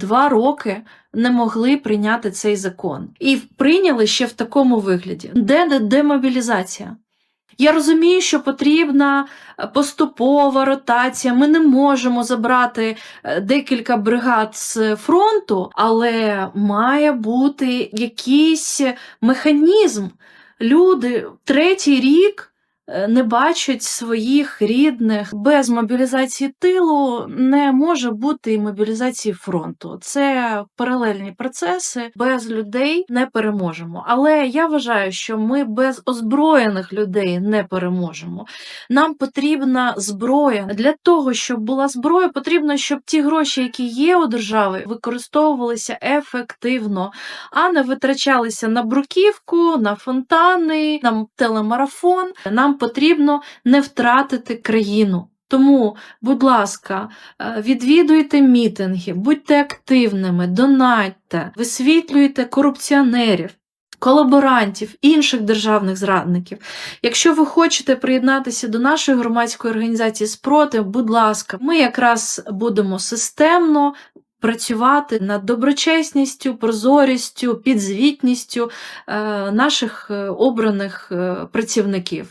два роки не могли прийняти цей закон. І прийняли ще в такому вигляді. Де де- демобілізація? Я розумію, що потрібна е, поступова ротація. Ми не можемо забрати е, декілька бригад з фронту, але має бути якийсь механізм. Люди третій рік не бачать своїх рідних. Без мобілізації тилу не може бути і мобілізації фронту. Це паралельні процеси. Без людей не переможемо. Але я вважаю, що ми без озброєних людей не переможемо. Нам потрібна зброя. Для того, щоб була зброя, потрібно, щоб ті гроші, які є у держави, використовувалися ефективно, а не витрачалися на бруківку, на фонтани, на телемарафон. Нам потрібно не втратити країну. Тому, будь ласка, е, відвідуйте мітинги, будьте активними, донатьте, висвітлюйте корупціонерів. Колаборантів, інших державних зрадників. Якщо ви хочете приєднатися до нашої громадської організації спротив, будь ласка, ми якраз будемо системно працювати над доброчесністю, прозорістю, підзвітністю е, наших е, обраних працівників.